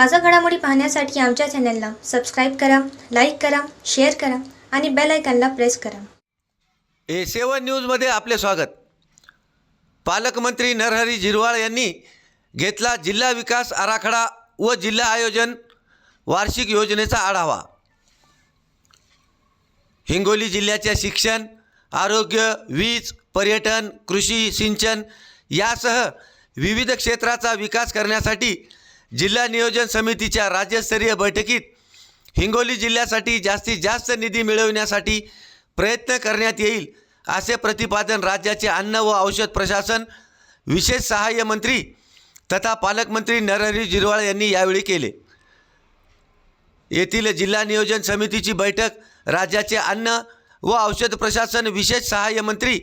ताजा घडामोडी पाहण्यासाठी आमच्या चॅनलला सबस्क्राईब करा लाईक करा शेअर करा आणि बेल आयकॉनला प्रेस करा. ए सेवन न्यूजमध्ये आपले स्वागत. पालकमंत्री नरहरी झिरवाळ यांनी घेतला जिल्हा विकास आराखडा व जिल्हा आयोजन वार्षिक योजनेचा आढावा. हिंगोली जिल्ह्याच्या शिक्षण आरोग्य वीज पर्यटन कृषी सिंचन यासह विविध क्षेत्राचा विकास करण्यासाठी जिल्हा नियोजन समितीच्या राज्यस्तरीय बैठकीत हिंगोली जिल्ह्यासाठी जास्तीत जास्त निधी मिळविण्यासाठी प्रयत्न करण्यात येईल असे प्रतिपादन राज्याचे अन्न व औषध प्रशासन विशेष सहाय्य मंत्री तथा पालकमंत्री नरहरी जिरवाळ यांनी यावेळी केले. येथील जिल्हा नियोजन समितीची बैठक राज्याचे अन्न व औषध प्रशासन विशेष सहाय्य मंत्री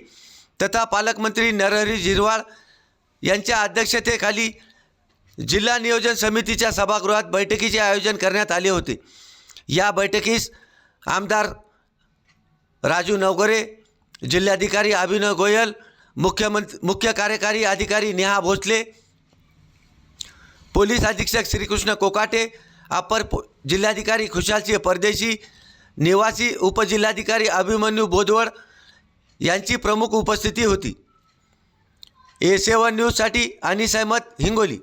तथा पालकमंत्री नरहरी झिरवाळ यांच्या अध्यक्षतेखाली जिल्हा नियोजन समितीच्या सभागृहात बैठकीचे आयोजन करण्यात आले होते. या बैठकीस आमदार राजू नवगरे जिल्हाधिकारी अभिनव गोयल मुख्यमंत्री मुख्य कार्यकारी अधिकारी नेहा भोसले पोलीस अधीक्षक श्रीकृष्ण कोकाटे अपर पो जिल्हाधिकारी खुशालसिंह परदेशी निवासी उपजिल्हाधिकारी अभिमन्यू बोदवड यांची प्रमुख उपस्थिती होती. ए सेवन न्यूजसाठी अनिस अहमद हिंगोली.